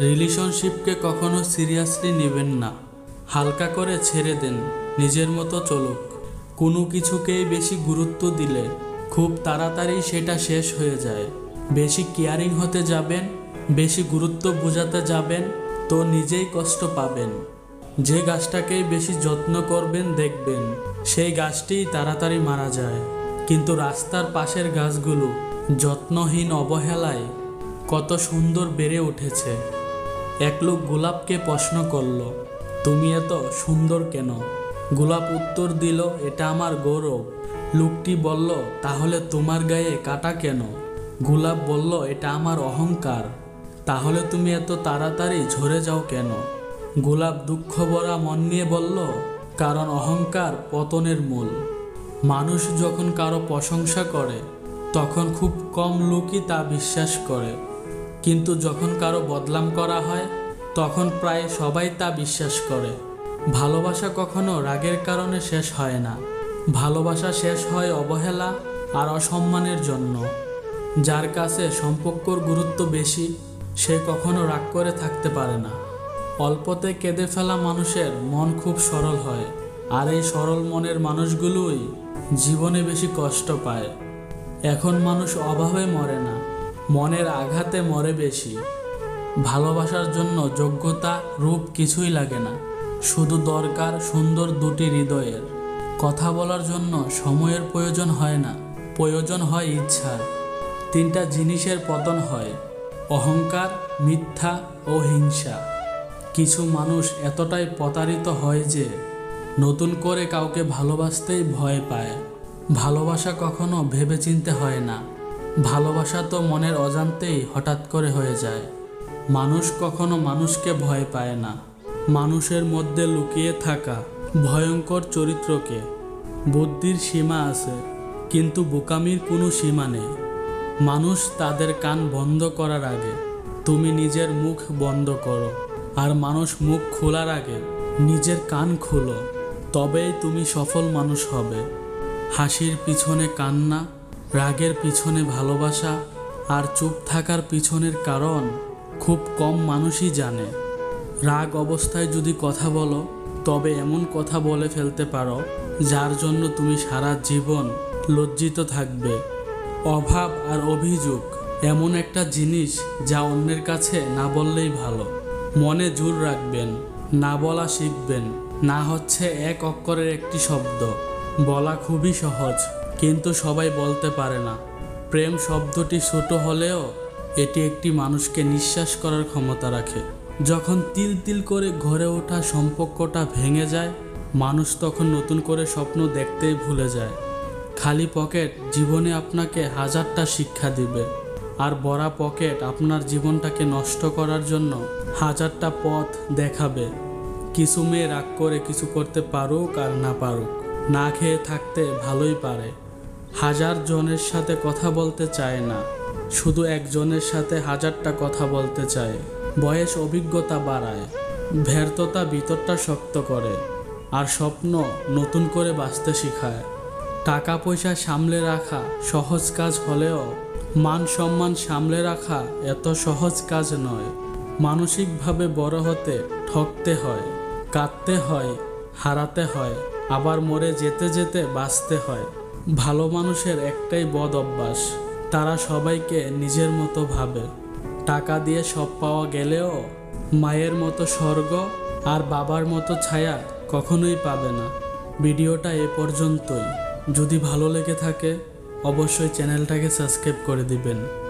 রিলেশনশিপকে কখনো সিরিয়াসলি নেবেন না। হালকা করে ছেড়ে দেন, নিজের মতো চলুক। কোনো কিছুকেই বেশি গুরুত্ব দিলে খুব তাড়াতাড়ি সেটা শেষ হয়ে যায়। বেশি কেয়ারিং হতে যাবেন, বেশি গুরুত্ব বোঝাতে যাবেন, তো নিজেই কষ্ট পাবেন। যে গাছটাকেই বেশি যত্ন করবেন দেখবেন, সেই গাছটিই তাড়াতাড়ি মারা যায়। কিন্তু রাস্তার পাশের গাছগুলো যত্নহীন অবহেলায় কত সুন্দর বেড়ে উঠেছে। এক লোক গোলাপকে প্রশ্ন করল, তুমি এত সুন্দর কেন? গোলাপ উত্তর দিল, এটা আমার গৌরব। লোকটি বলল, তাহলে তোমার গায়ে কাটা কেন? গোলাপ বলল, এটা আমার অহংকার। তাহলে তুমি এত তাড়াতাড়ি ঝরে যাও কেন? গোলাপ দুঃখ ভরা মন নিয়ে বলল, কারণ অহংকার পতনের মূল। মানুষ যখন কারও প্রশংসা করে, তখন খুব কম লোকই তা বিশ্বাস করে। কিন্তু যখন কারও বদলাম করা হয়, তখন প্রায় সবাই তা বিশ্বাস করে। ভালোবাসা কখনো রাগের কারণে শেষ হয় না। ভালোবাসা শেষ হয় অবহেলা আর অসম্মানের জন্য। যার কাছে সম্পর্কর গুরুত্ব বেশি, সে কখনো রাগ করে থাকতে পারে না। অল্পতে কেঁদে ফেলা মানুষের মন খুব সরল হয়, আর এই সরল মনের মানুষগুলোই জীবনে বেশি কষ্ট পায়। এখন মানুষ অভাবে মরে না। মনের আঘাতে মরে বেশি। ভালোবাসার জন্য যোগ্যতা রূপ কিছুই লাগে না, শুধু দরকার সুন্দর দুটি হৃদয়ের। কথা বলার জন্য সময়ের প্রয়োজন হয় না, প্রয়োজন হয় ইচ্ছার তিনটা জিনিসের পতন হয়, অহংকার, মিথ্যা ও হিংসা। কিছু মানুষ এতটাই প্রতারিত হয় যে, নতুন করে কাউকে ভালোবাসতেই ভয় পায়। ভালোবাসা কখনো ভেবেচিন্তে হয় না। ভালোবাসা তো মনের অজান্তেই হঠাৎ করে হয়ে যায়। মানুষ কখনো মানুষকে ভয় পায় না। মানুষের মধ্যে লুকিয়ে থাকা ভয়ঙ্কর চরিত্রকে বুদ্ধির সীমা আছে, কিন্তু বোকামির কোনো সীমা নেই। মানুষ তাদের কান বন্ধ করার আগে তুমি নিজের মুখ বন্ধ করো আর মানুষ মুখ খোলার আগে নিজের কান খুলো, তবেই তুমি সফল মানুষ হবে। হাসির পিছনে কান্না রাগের পিছনে ভালোবাসা আর চুপ থাকার পিছনের কারণ খুব কম মানুষই জানে। রাগ অবস্থায় যদি কথা বলো, তবে এমন কথা বলে ফেলতে পারো, যার জন্য তুমি সারা জীবন লজ্জিত থাকবে। অভাব আর অভিযোগ এমন একটা জিনিস যা অন্যের কাছে না বললেই ভালো। মনে জোর রাখবেন, না বলা শিখবেন, না হচ্ছে এক অক্ষরের একটি শব্দ। বলা খুবই সহজ। কিন্তু সবাই বলতে পারে না। প্রেম শব্দটি ছোট হলেও এটি একটি মানুষকে নিঃশ্বাস করার ক্ষমতা রাখে। যখন তিল তিল করে ঘরে ওঠা সম্পর্কটা ভেঙে যায়, মানুষ তখন নতুন করে স্বপ্ন দেখতেই ভুলে যায়। খালি পকেট জীবনে আপনাকে হাজারটা শিক্ষা দিবে, আর বড়া পকেট আপনার জীবনটাকে নষ্ট করার জন্য হাজারটা পথ দেখাবে। কিছু মেয়ে রাগ করে কিছু করতে পারুক আর না পারুক, না খেয়ে থাকতে ভালোই পারে। হাজার জনের সাথে কথা বলতে চায় না, শুধু একজনের সাথে হাজারটা কথা বলতে চায়। বয়স অভিজ্ঞতা বাড়ায়, ব্যর্থতা ভিতরটা শক্ত করে, আর স্বপ্ন নতুন করে বাঁচতে শেখায়। টাকা পয়সা সামলে রাখা সহজ কাজ হলেও মান সম্মান সামলে রাখা এত সহজ কাজ নয়। মানসিকভাবে বড় হতে ঠকতে হয়, কাঁদতে হয়, হারাতে হয়, আবার মরে যেতে যেতে বাঁচতে হয়। ভালো মানুষের একটাই বদ অভ্যাস। তারা সবাইকে নিজের মতো ভাবে। টাকা দিয়ে সব পাওয়া গেলেও মায়ের মতো স্বর্গ আর বাবার মতো ছায়া কখনোই পাবে না। ভিডিওটা এ পর্যন্তই। যদি ভালো লেগে থাকে, অবশ্যই চ্যানেলটাকে সাবস্ক্রাইব করে দিবেন।